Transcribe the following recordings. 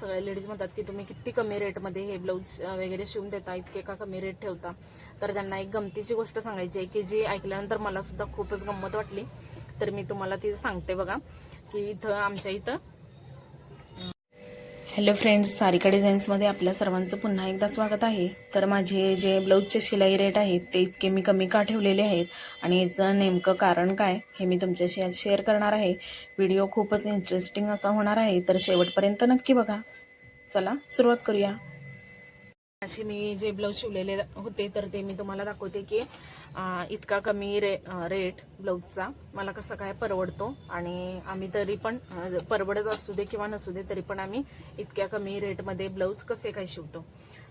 सगळ्या लेडीज म्हणतात की तुम्ही किती कमी रेटमध्ये हे ब्लाऊज वगैरे शिवून देता इतके का कमी रेट ठेवता? तर त्यांना एक गमतीची गोष्ट सांगायची आहे की जी ऐकल्यानंतर मला सुद्धा खूपच गंमत वाटली. तर मी तुम्हाला ती सांगते बघा की इथं आमच्या इथं हॅलो फ्रेंड्स सारिका डिझाईन्समध्ये आपल्या सर्वांचं पुन्हा एकदा स्वागत आहे. तर माझे जे ब्लाऊजचे शिलाई रेट आहेत ते इतके मी कमी का ठेवलेले आहेत? आणि याचं नेमकं कारण काय हे मी तुमच्याशी आज शेअर करणार आहे. व्हिडिओ खूपच इंटरेस्टिंग असा होणार आहे. तर शेवटपर्यंत नक्की बघा. चला सुरुवात करूया. असे मी जे ब्लाऊज शिवलेले होते तर ते मी तुम्हाला दाखवते की इतका कमी रे रेट ब्लाऊजचा मला कसं काय परवडतो आणि आम्ही तरी पण परवडत असू दे किंवा नसू दे तरी पण आम्ही इतक्या कमी रेटमध्ये ब्लाऊज कसे काय शिवतो.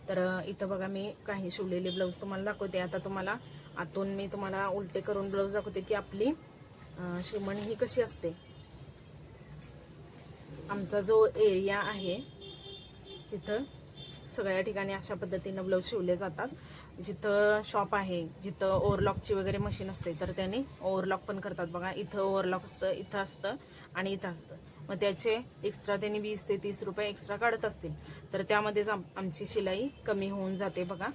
तर इथं बघा मी काही शिवलेले ब्लाऊज तुम्हाला दाखवते. आता तुम्हाला आतून मी तुम्हाला उलटे करून ब्लाऊज दाखवते की आपली शिवण ही कशी असते. आमचा जो एरिया आहे तिथं सगळ्या ठिकाणी अशा पद्धतीनं ब्लाऊज शिवले जातात. जिथं शॉप आहे जिथं ओव्हरलॉकची वगैरे मशीन असते तर त्यांनी ओव्हरलॉक पण करतात. बघा इथं ओव्हरलॉक असतं इथं असतं आणि इथं असतं. मग त्याचे एक्स्ट्रा त्यांनी वीस ते तीस रुपये एक्स्ट्रा काढत असतील. तर त्यामध्येच आम- आमची शिलाई कमी होऊन जाते बघा.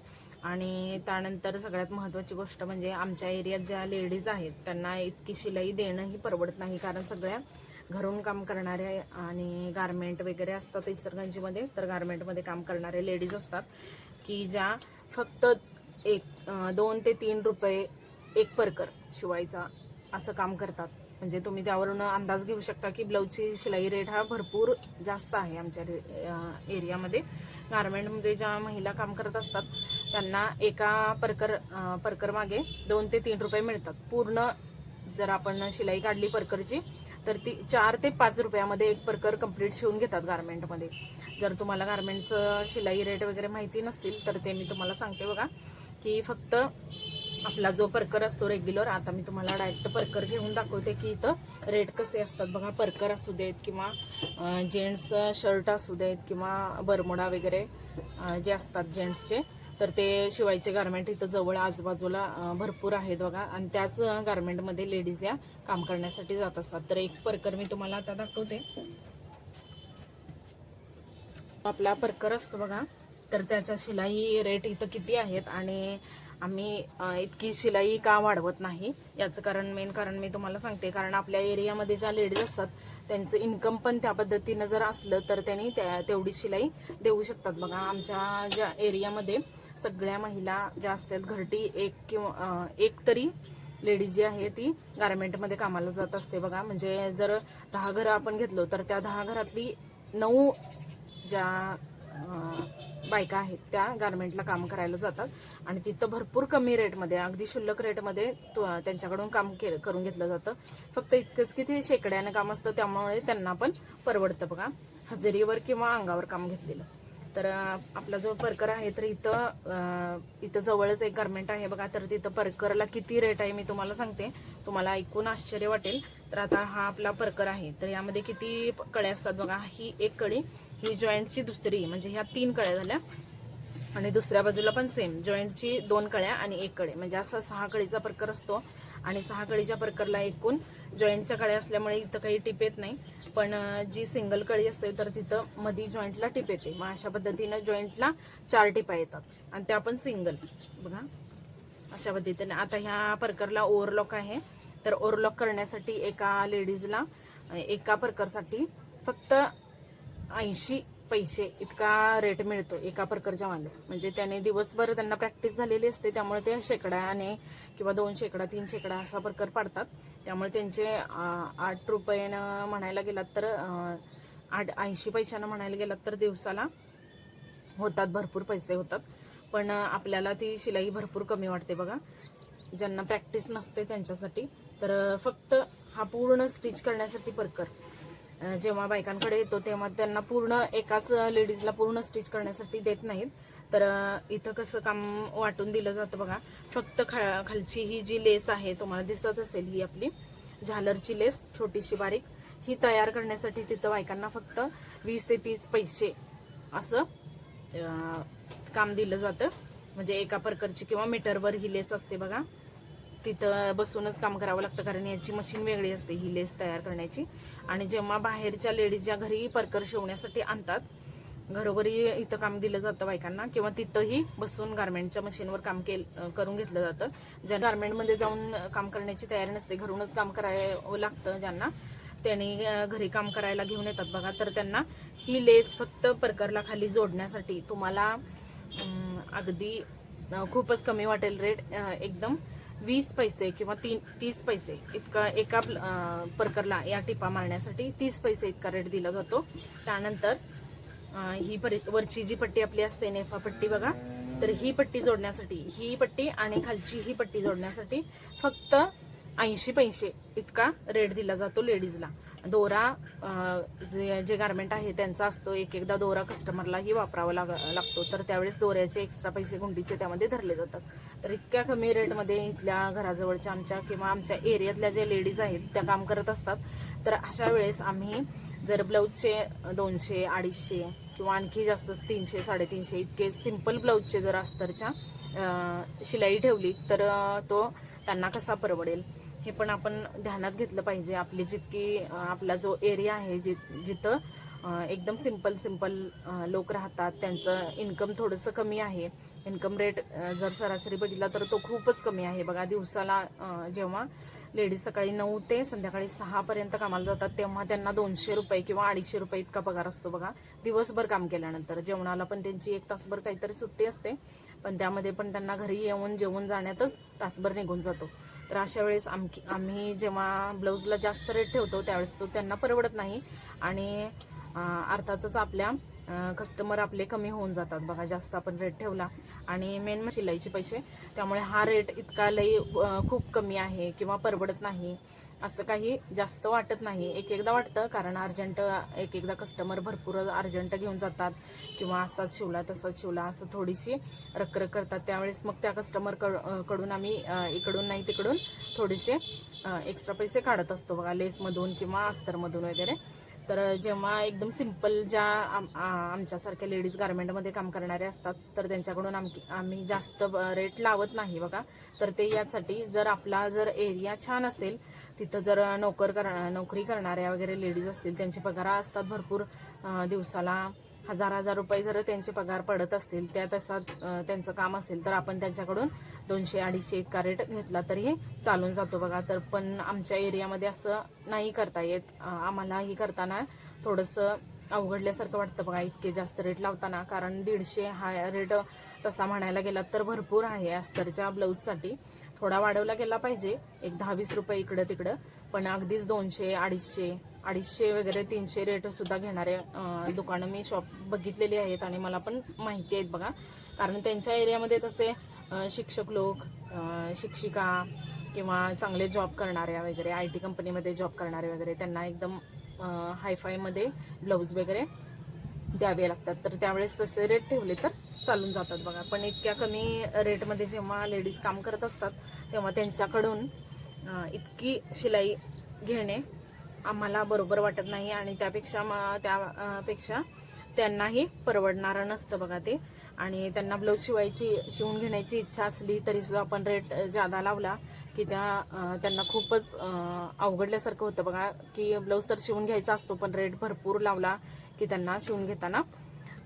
आणि त्यानंतर सगळ्यात महत्त्वाची गोष्ट म्हणजे आमच्या एरियात ज्या लेडीज आहेत त्यांना इतकी शिलाई देणंही परवडत नाही. कारण सगळ्या घरून काम करणारे आणि गारमेंट वगैरे असतात इचलकरंजीमध्ये तर गारमेंटमध्ये काम करणारे लेडीज असतात की ज्या फक्त एक दोन ते तीन रुपये एक परकर शिवायचा असं काम करतात. म्हणजे तुम्ही त्यावरून अंदाज घेऊ शकता की ब्लाऊजची शिलाई रेट हा भरपूर जास्त आहे आमच्या रे- एरियामध्ये गारमेंटमध्ये ज्या महिला काम करत असतात त्यांना एका परकर परकर मागे दोन ते तीन रुपये मिळतात. पूर्ण जर आपण शिलाई काढली परकरची तर ती चार ते पाच रुपयामध्ये एक प्रकार कंप्लीट शिवून घेतात गारमेंटमध्ये जर तुम्हाला गारमेंटचं शिलाई रेट वगैरे माहिती नसतील तर ते मी तुम्हाला सांगते बघा. की फक्त आपला जो परकर असतो रेग्युलर आता मी तुम्हाला डायरेक्ट परकर घेऊन दाखवते की इथं रेट कसे असतात. बघा परकर असू देत किंवा जेंट्स शर्ट असू देत किंवा बरमोडा वगैरे जे असतात जेंट्सचे तर ते शिवायचे गारमेंट इथं जवळ आजूबाजूला भरपूर आहेत बघा. आणि त्याच गारमेंटमध्ये लेडीज या काम करण्यासाठी जात असतात. तर एक परकर मी तुम्हाला आता दाखवते. आपला परकर असतो बघा. तर त्याच्या शिलाई रेट इथं किती आहेत? आणि आम्ही इतकी शिलाई का वाढवत नाही? याचं कारण मेन कारण मी तुम्हाला सांगते. कारण आपल्या एरियामध्ये ज्या लेडीज असतात त्यांचं इन्कम पण त्या पद्धतीनं जर असलं तर त्यांनी त्या तेवढी शिलाई देऊ शकतात. बघा आमच्या ज्या एरियामध्ये सगळ्या महिला ज्या असतात घरटी एक किंवा एक तरी लेडीज जी आहे ती गारमेंटमध्ये कामाला जात असते बघा. म्हणजे जर दहा घरं आपण घेतलो तर त्या दहा घरातली नऊ ज्या बायका आहेत त्या गारमेंटला काम करायला जातात. आणि तिथं भरपूर कमी रेटमध्ये अगदी शुल्लक रेटमध्ये त्यांच्याकडून काम के करून घेतलं जातं. फक्त इतकंच की ते शेकड्यानं काम असतं त्यामुळे त्यांना पण परवडतं बघा. हजेरीवर किंवा अंगावर काम घेतलेलं. तर आपला जो परकर आहे तर इथं इथं जवळच एक गारमेंट आहे बघा. तर तिथं परकरला किती रेट आहे मी तुम्हाला सांगते. तुम्हाला ऐकून आश्चर्य वाटेल. तर आता हा आपला परकर आहे. तर यामध्ये किती कळ्या असतात बघा. ही एक कळी ही जॉईंटची दुसरी म्हणजे ह्या तीन कळ्या झाल्या. आणि दुसऱ्या बाजूला पण सेम जॉईंटची दोन कळ्या आणि एक कळे. म्हणजे असा सहा कळीचा प्रकार असतो. आणि सहा कळीच्या प्रकारला एकूण जॉईंटच्या कळ्या असल्यामुळे इथं काही टिप येत नाही. पण जी सिंगल कळी असते तर तिथं मधी जॉईंटला टिप येते. मग अशा पद्धतीनं जॉईंटला चार टिपा येतात. आणि त्या पण सिंगल बघा. अशा पद्धतीने. आता ह्या प्रकारला ओव्हरलॉक आहे. तर ओव्हरलॉक करण्यासाठी एका लेडीजला एका प्रकारसाठी फक्त ऐंशी पैसे इतका रेट मिळतो एका प्रकारच्या माल म्हणजे त्याने दिवसभर त्यांना प्रॅक्टिस झालेली असते त्यामुळे ते शेकड्याने किंवा दोन शेकडा तीन शेकडा असा प्रकार पाडतात. त्यामुळे त्यांचे आठ रुपयानं म्हणायला गेलात तर आठ ऐंशी पैशानं म्हणायला गेलात तर दिवसाला होतात भरपूर पैसे होतात. पण आपल्याला ती शिलाई भरपूर कमी वाटते बघा. ज्यांना प्रॅक्टिस नसते त्यांच्यासाठी तर फक्त हा पूर्ण स्टिच करण्यासाठी परकर. जेव्हा बायकांकडे येतो तेव्हा त्यांना पूर्ण एकाच लेडीजला पूर्ण स्टिच करण्यासाठी देत नाहीत. तर इथं कसं काम वाटून दिलं जातं बघा. फक्त खा खालची ही जी लेस आहे तुम्हाला दिसत असेल ही आपली झालरची लेस छोटीशी बारीक ही तयार करण्यासाठी तिथं बायकांना फक्त वीस ते तीस पैसे असं काम दिलं जातं. म्हणजे एका प्रकारची किंवा मीटरवर ही लेस असते बघा. तिथं बसूनच काम करावं लागतं कारण याची मशीन वेगळी असते ही लेस तयार करण्याची. आणि जेव्हा बाहेरच्या लेडीज ज्या घरी परकर शिवण्यासाठी आणतात घरोघरी इथं काम दिलं जातं बायकांना किंवा तिथंही बसून गार्मेंटच्या मशीनवर काम केल करून घेतलं जातं. ज्या गार्मेंटमध्ये जाऊन काम करण्याची तयारी नसते घरूनच काम करावं लागतं ज्यांना त्यांनी घरी काम करायला घेऊन येतात. बघा तर त्यांना ही लेस फक्त परकरला खाली जोडण्यासाठी तुम्हाला अगदी खूपच कमी वाटेल रेट एकदम वीस पैसे किंवा तीन तीस पैसे इतका एका परकरला या टिपा मारण्यासाठी तीस पैसे इतका रेट दिला जातो. त्यानंतर ही परि वरची जी पट्टी आपली असते नेफा पट्टी बघा तर ही पट्टी जोडण्यासाठी ही पट्टी आणि खालची ही पट्टी जोडण्यासाठी फक्त ऐंशी पैसे इतका रेट दिला जातो लेडीजला दोरा जे जे गारमेंट आहे त्यांचा असतो एक एकदा दोरा कस्टमरलाही वापरावा लाग लागतो. तर त्यावेळेस दोऱ्याचे एक्स्ट्रा पैसे गुंडीचे त्यामध्ये धरले जातात. तर इतक्या कमी रेटमध्ये इथल्या घराजवळच्या आमच्या किंवा आमच्या एरियातल्या ज्या लेडीज आहेत त्या काम करत असतात. तर अशा वेळेस आम्ही जर ब्लाऊजचे दोनशे अडीचशे किंवा आणखी जास्त तीनशे साडेतीनशे इतके सिंपल ब्लाऊजचे जर अस्तरच्या शिलाई ठेवली तर तो त्यांना कसा परवडेल? हे पण आपण ध्यानात घेतलं पाहिजे. आपली जितकी आपला जो एरिया आहे जि जिथं एकदम सिंपल सिंपल लोक राहतात त्यांचं इन्कम थोडंसं कमी आहे. इन्कम रेट जर सरासरी बघितला तर तो खूपच कमी आहे. बघा दिवसाला जेव्हा लेडीज सकाळी नऊ ते संध्याकाळी सहापर्यंत कामाला जातात तेव्हा त्यांना दोनशे रुपये किंवा अडीचशे रुपये इतका पगार असतो बघा दिवसभर काम केल्यानंतर. जेवणाला पण त्यांची एक तासभर काहीतरी सुट्टी असते पण त्यामध्ये पण त्यांना घरी येऊन जेवून जाण्यातच तासभर निघून जातो. तर अशा वेळेस आमकी आम्ही जेव्हा ब्लाऊजला जास्त रेट ठेवतो त्यावेळेस तो त्यांना परवडत नाही. आणि अर्थातच आपल्या कस्टमर आपले कमी होऊन जातात. बघा जास्त आपण रेट ठेवला. आणि मेन म्हणजे शिलाईचे पैसे. त्यामुळे हा रेट इतका लई खूप कमी आहे किंवा परवडत नाही. असं काही जास्त वाटत नाही. एक एकदा वाटतं कारण अर्जंट एक एकदा कस्टमर भरपूर अर्जंट घेऊन जातात. किंवा असाच शिवला तसाच शिवला असं थोडीशी रखरख करतात. त्यावेळेस मग त्या कस्टमरकडून आम्ही इकडून नाही तिकडून थोडेसे एक्स्ट्रा पैसे काढत असतो. बघा लेसमधून किंवा अस्तरमधून वगैरे. तर जेव्हा एकदम सिंपल ज्या आमच्यासारख्या लेडीज गार्मेंटमध्ये काम करणारे असतात तर त्यांच्याकडून आम आम्ही जास्त रेट लावत नाही बघा. तर ते यासाठी जर आपला जर एरिया छान असेल तिथं जर नोकर कर नोकरी करणाऱ्या वगैरे लेडीज असतील त्यांचे पगार असतात भरपूर दिवसाला हजार हजार रुपये जर त्यांचे पगार पडत असतील त्या तसा त्यांचं काम असेल तर आपण त्यांच्याकडून दोनशे अडीचशे इतका रेट घेतला तरी चालून जातो बघा. तर पण आमच्या एरियामध्ये असं नाही करता येत. आम्हाला आम्हालाही करताना थोडंसं अवघडल्यासारखं वाटतं बघा इतके जास्त रेट लावताना. कारण दीडशे हा रेट तसा म्हणायला गेला तर भरपूर आहे अस्तरच्या ब्लाऊजसाठी. थोडा वाढवला गेला पाहिजे एक दहा वीस रुपये इकडं तिकडं पण अगदीच दोनशे अडीचशे अडीचशे वगैरे तीनशे रेटसुद्धा घेणारे दुकानं मी शॉप बघितलेली आहेत आणि मला पण माहिती आहेत बघा. कारण त्यांच्या एरियामध्ये तसे शिक्षक लोक शिक्षिका किंवा चांगले जॉब करणाऱ्या वगैरे आय टी कंपनीमध्ये जॉब करणारे वगैरे त्यांना एकदम हायफायमध्ये ब्लाऊज वगैरे द्यावे लागतात. तर त्यावेळेस तसे रेट ठेवले तर चालून जातात बघा. पण इतक्या कमी रेटमध्ये जेव्हा लेडीज काम करत असतात तेव्हा त्यांच्याकडून इतकी शिलाई घेणे आम्हाला बरोबर वाटत नाही आणि त्यापेक्षा त्यापेक्षा त्या पेक्षा त्यांनाही परवडणारं नसतं बघा ते. आणि त्यांना ब्लाऊज शिवायची शिवून घेण्याची इच्छा असली तरी सुद्धा आपण रेट जादा लावला की त्या त्यांना खूपच अवघडल्यासारखं होतं बघा की ब्लाऊज तर शिवून घ्यायचा असतो पण रेट भरपूर लावला की त्यांना शिवून घेताना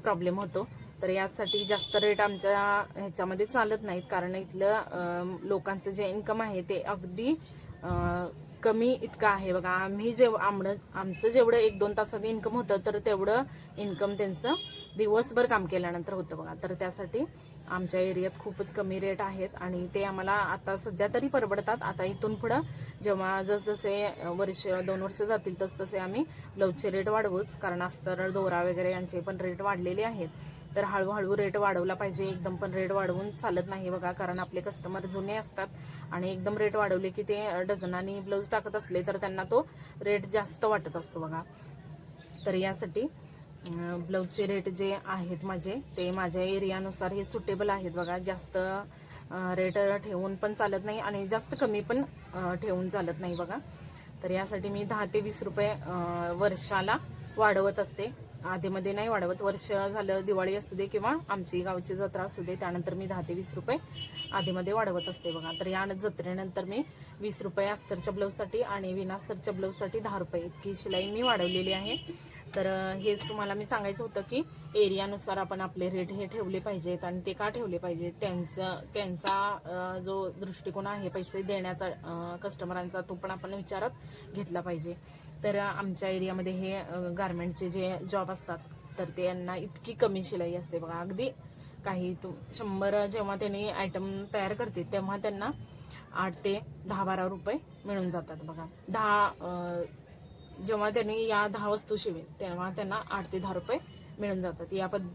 प्रॉब्लेम होतो. तर यासाठी जास्त रेट आमच्या ह्याच्यामध्ये चालत नाहीत कारण इथलं लोकांचं जे इन्कम आहे ते अगदी कमी इतकं आहे. बघा आम्ही जेव आमणं आमचं जेवढं एक दोन तासात इन्कम होतं तर तेवढं इन्कम त्यांचं दिवसभर काम केल्यानंतर होतं बघा. तर त्यासाठी आमच्या एरियात खूपच कमी रेट आहेत आणि ते आम्हाला आता सध्या तरी परवडतात. आता इथून पुढं जेव्हा जसजसे वर्ष दोन वर्ष जातील तसतसे आम्ही लवचे रेट वाढवूच. कारण अस्तर दोरा वगैरे यांचे पण रेट वाढलेले आहेत. तर हळूहळू रेट वाढवला पाहिजे. एकदम पण रेट वाढवून चालत नाही बघा कारण आपले कस्टमर जुने असतात आणि एकदम रेट वाढवले की ते डझनानी ब्लाऊज टाकत असले तर त्यांना तो रेट जास्त वाटत असतो बघा. तर यासाठी ब्लाऊजचे रेट जे आहेत माझे ते माझ्या एरियानुसार हे सुटेबल आहेत बघा. जास्त रेट ठेवून पण चालत नाही आणि जास्त कमी पण ठेवून चालत नाही बघा. तर यासाठी मी दहा ते वीस रुपये वर्षाला वाढवत असते. आधीमध्ये नाही वाढवत. वर्ष झालं दिवाळी असू दे किंवा आमची गावची जत्रा असू दे त्यानंतर मी दहा ते वीस रुपये आधीमध्ये वाढवत असते बघा. तर या जत्रेनंतर मी वीस रुपये अस्तरच्या ब्लाऊजसाठी आणि विनास्तरच्या ब्लाऊजसाठी दहा रुपये. इतकी शिलाई मी वाढवलेली आहे. तर हेच तुम्हाला मी सांगायचं होतं की एरियानुसार आपण आपले रेट हे ठेवले पाहिजेत आणि ते का ठेवले पाहिजेत? त्यांचं त्यांचा जो दृष्टिकोन आहे पैसे देण्याचा कस्टमरांचा तो पण आपण विचारात घेतला पाहिजे. तर आमच्या एरियामध्ये हे गारमेंटचे जे जॉब असतात तर ते यांना इतकी कमी शिलाई असते बघा. अगदी काही तू शंभर जेव्हा त्यांनी आयटम तयार करते तेव्हा त्यांना आठ ते दहा बारा रुपये मिळून जातात बघा. दहा जेव्हा त्यांनी या दहा वस्तू शिवेल तेव्हा त्यांना आठ ते दहा रुपये मिळून जातात. या पद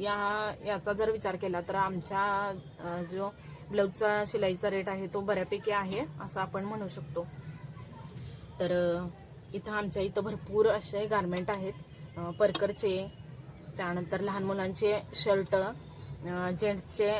या याचा जर विचार केला तर आमच्या जो ब्लाऊजचा शिलाईचा रेट आहे तो बऱ्यापैकी आहे असं आपण म्हणू शकतो. तर इथं आमच्या इथं भरपूर असे गारमेंट आहेत. परकरचे त्यानंतर लहान मुलांचे शर्ट जेंट्सचे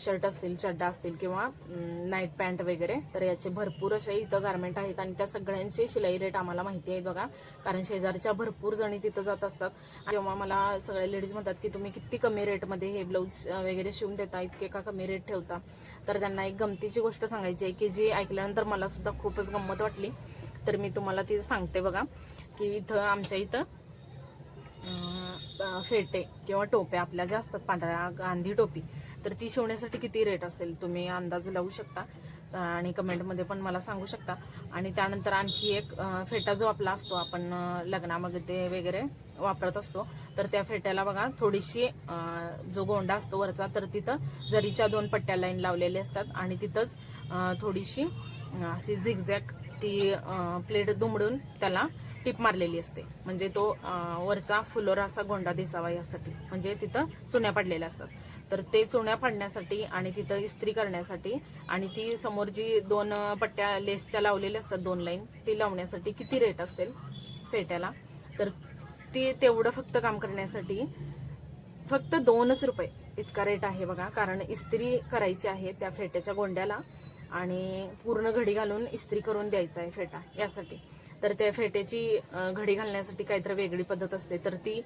शर्ट असतील चड्डा असतील किंवा नाईट पॅन्ट वगैरे तर याचे भरपूर असे इथं गारमेंट आहेत आणि त्या सगळ्यांचे शिलाई रेट आम्हाला माहिती आहेत बघा. कारण शेजारच्या भरपूर जणी तिथं जात असतात. जेव्हा मला सगळे लेडीज म्हणतात की तुम्ही किती कमी रेटमध्ये हे ब्लाऊज वगैरे शिवून देता? इतके का कमी रेट ठेवता? तर त्यांना एक गमतीची गोष्ट सांगायची आहे की जी ऐकल्यानंतर मला सुद्धा खूपच गंमत वाटली. तर मी तुम्हाला ती सांगते बघा की इथं आमच्या इथं फेटे किंवा टोप्या आपल्या ज्या असतात पांढऱ्या गांधी टोपी तर ती शिवण्यासाठी किती रेट असेल तुम्ही अंदाज लावू शकता? आणि कमेंटमध्ये पण मला सांगू शकता. आणि त्यानंतर आणखी एक फेटा जो आपला असतो आपण लग्नामध्ये वगैरे वापरत असतो तर त्या फेट्याला बघा थोडीशी जो गोंडा असतो वरचा तर तिथं जरीच्या दोन पट्ट्या लाईन लावलेल्या असतात आणि तिथंच थोडीशी अशी झिगझॅक ती प्लेट दुमडून त्याला टीप मारलेली असते. म्हणजे तो वरचा फुलोरा असा गोंडा दिसावा यासाठी. म्हणजे तिथं चुन्या पडलेल्या असतात. तर ते चुन्या पाडण्यासाठी आणि तिथं इस्त्री करण्यासाठी आणि ती समोर जी दोन पट्ट्या लेसच्या लावलेल्या असतात दोन लाईन ती लावण्यासाठी किती रेट असेल फेट्याला? तर ती तेवढं फक्त काम करण्यासाठी फक्त दोनच रुपये इतका रेट आहे बघा. कारण इस्त्री करायची आहे त्या फेट्याच्या गोंड्याला. आणि पूर्ण घडी घालून इस्त्री करून द्यायचा आहे फेटा यासाठी. तर त्या फेट्याची घडी घालण्यासाठी काहीतरी वेगळी पद्धत असते. तर ती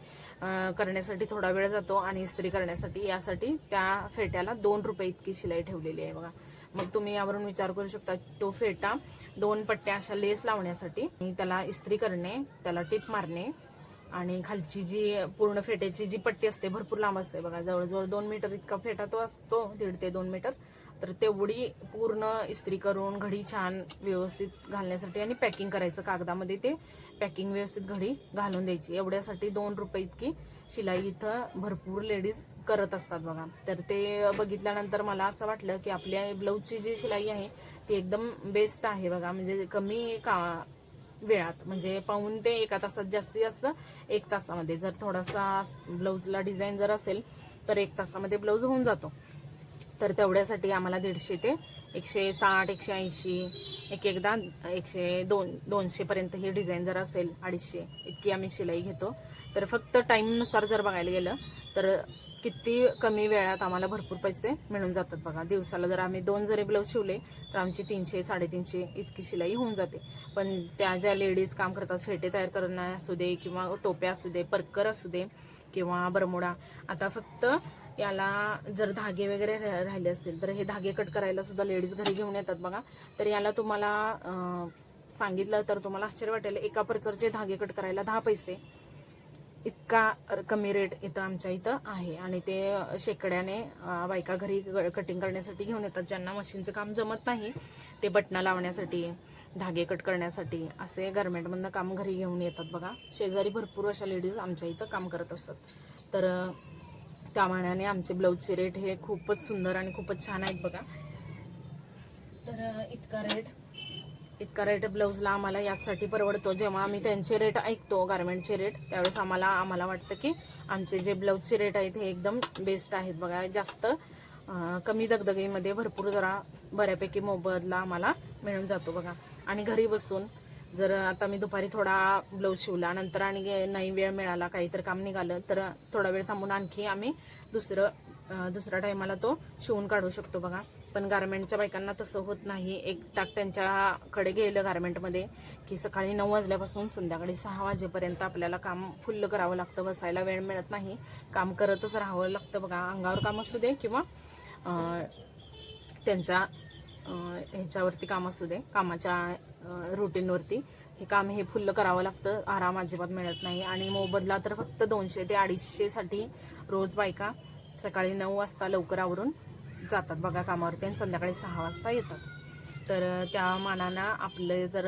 करण्यासाठी थोडा वेळ जातो आणि इस्त्री करण्यासाठी यासाठी त्या फेट्याला दोन रुपये इतकी शिलाई ठेवलेली आहे बघा. मग तुम्ही यावरून विचार करू शकता तो फेटा दोन पट्ट्या अशा लेस लावण्यासाठी आणि त्याला इस्त्री करणे त्याला टिप मारणे आणि खालची जी पूर्ण फेट्याची जी पट्टी असते भरपूर लांब असते बघा. जवळजवळ दोन मीटर इतका फेटा तो असतो दीड ते दोन मीटर. तर तेवढी पूर्ण इस्त्री करून घडी छान व्यवस्थित घालण्यासाठी आणि पॅकिंग करायचं कागदामध्ये ते पॅकिंग व्यवस्थित घडी घालून द्यायची. एवढ्यासाठी दोन रुपये इतकी शिलाई इथं भरपूर लेडीज करत असतात बघा. तर ते बघितल्यानंतर मला असं वाटलं की आपल्या ब्लाऊजची जी शिलाई आहे ती एकदम बेस्ट आहे बघा. म्हणजे कमी का वेळात म्हणजे पाहून ते एका तासात जास्तीत जास्त एक तासामध्ये. जर थोडासा ब्लाऊजला डिझाईन जर असेल तर एक तासामध्ये ब्लाऊज होऊन जातो. तर तेवढ्यासाठी आम्हाला दीडशे ते एकशे साठ एकशे ऐंशी एक एकदा एकशे दोन दोनशेपर्यंत ही डिझाईन जर असेल अडीचशे इतकी आम्ही शिलाई घेतो. तर फक्त टाईमनुसार जर बघायला गेलं तर किती कमी वेळात आम्हाला भरपूर पैसे मिळून जातात बघा. दिवसाला जर आम्ही दोन जरी ब्लाऊज शिवले तर आमची तीनशे साडेतीनशे इतकी शिलाई होऊन जाते. पण त्या ज्या लेडीज काम करतात फेटे तयार करणं असू दे किंवा टोप्या असू दे परकर असू दे किंवा बरमुडा आता फक्त याला जर धागे वगैरे रा- राहिले असतील तर हे धागे कट करायला सुद्धा लेडीज घरी घेऊन येतात बघा. तर याला तुम्हाला सांगितलं तर तुम्हाला आश्चर्य वाटेल एका प्रकारचे धागे कट करायला दहा पैसे. इतका कमी रेट इथं आमच्या इथं आहे. आणि ते शेकड्याने बायका घरी कटिंग करण्यासाठी घेऊन येतात. ज्यांना मशीनचं काम जमत नाही ते बटणं लावण्यासाठी धागे कट करण्यासाठी असे गारमेंटमधनं काम घरी घेऊन येतात बघा. शेजारी भरपूर अशा लेडीज आमच्या इथं काम करत असतात. तर त्या मानाने आमचे ब्लाऊजचे रेट हे खूपच सुंदर आणि खूपच छान आहेत बघा. तर इतका रेट इतका रेट ब्लाऊजला आम्हाला यासाठी परवडतो. जेव्हा आम्ही त्यांचे रेट ऐकतो गारमेंटचे रेट त्यावेळेस आम्हाला आम्हाला वाटतं की आमचे जे ब्लाऊजचे रेट आहेत हे एकदम बेस्ट आहेत. बघा जास्त कमी दगदगीमध्ये भरपूर जरा बऱ्यापैकी मोबदला आम्हाला मिळून जातो बघा. आणि घरी बसून जर आता मी दुपारी थोडा ब्लाऊज शिवला नंतर आणि नाही वेळ मिळाला काहीतरी काम निघालं तर थोडा वेळ थांबून आणखी आम्ही दुसरं दुसऱ्या टायमाला तो शिवून काढू शकतो बघा. पण गारमेंटच्या बायकांना तसं होत नाही. एक टाक त्यांच्याकडे गेलं गारमेंटमध्ये की सकाळी नऊ वाजल्यापासून संध्याकाळी सहा वाजेपर्यंत आपल्याला काम फुल्ल करावं लागतं. बसायला वेळ मिळत नाही. काम करतच राहावं लागतं बघा. अंगावर काम असू दे किंवा त्यांच्या ह्याच्यावरती काम असू दे. कामाच्या रुटीनवरती हे काम हे फुल्ल करावं लागतं. आराम अजिबात मिळत नाही. आणि मोबदला तर फक्त दोनशे ते अडीचशेसाठी रोज बायका सकाळी नऊ वाजता लवकर आवरून जातात बघा कामावरती आणि संध्याकाळी सहा वाजता येतात. तर त्या मानानं आपलं जर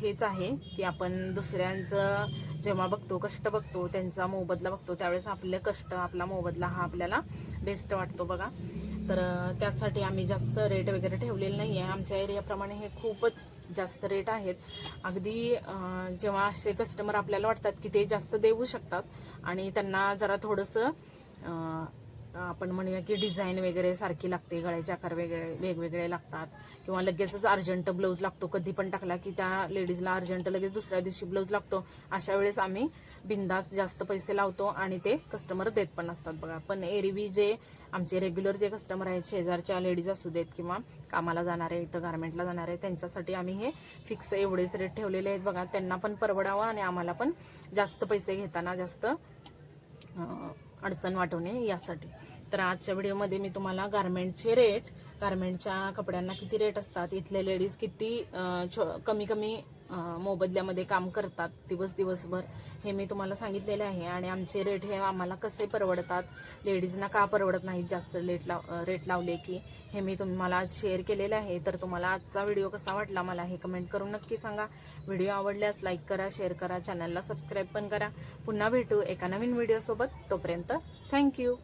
हेच आहे की आपण दुसऱ्यांचं जेव्हा बघतो कष्ट बघतो त्यांचा मोबदला बघतो त्यावेळेस आपले कष्ट आपला मोबदला हा आपल्याला बेस्ट वाटतो बघा. तर त्यासाठी आम्ही जास्त रेट वगैरे ठेवलेले नाही आहे आमच्या एरियाप्रमाणे हे खूपच जास्त रेट आहेत. अगदी जेव्हा असे कस्टमर आपल्याला वाटतात की ते जास्त देऊ शकतात आणि त्यांना जरा थोडंसं आपण म्हणूया की डिझाईन वगैरे सारखी लागते गळ्याचे आकार वेगळे वेगवेगळे लागतात. किंवा लगेचच अर्जंट ब्लाऊज लागतो कधी पण टाकला की त्या लेडीजला अर्जंट लगेच दुसऱ्या दिवशी ब्लाऊज लागतो. अशा वेळेस आम्ही बिंदास जास्त पैसे लावतो आणि ते कस्टमर देत पण असतात बघा. पण एरवी जे आमचे रेग्युलर जे कस्टमर आहेत शेजारच्या लेडीज असू देत किंवा कामाला जाणारे इथं गारमेंटला जाणारे त्यांच्यासाठी आम्ही हे फिक्स एवढेच रेट ठेवलेले आहेत बघा. त्यांना पण परवडावं आणि आम्हाला पण जास्त पैसे घेताना जास्त अडचण वाटवणे यासाठी. तर आजच्या व्हिडिओमध्ये मी तुम्हाला गारमेंटचे रेट गारमेंटच्या कपड्यांना किती रेट असतात इथले लेडीज किती छो- कमी कमी मोबदल्यामध्ये काम करतात दिवस दिवसभर हे मी तुम्हाला सांगितलेले आहे. आणि आमचे रेट हे आम्हाला कसे परवडतात लेडीजना का परवडत नाहीत जास्त लेट लाव रेट लावले की हे मी तुम्हाला आज शेअर केलेले आहे. तर तुम्हाला आजचा व्हिडिओ कसा वाटला मला हे कमेंट करून नक्की सांगा. व्हिडिओ आवडल्यास लाईक करा शेअर करा चॅनलला सबस्क्राईब पण करा. पुन्हा भेटू एका नवीन व्हिडिओसोबत तोपर्यंत थँक्यू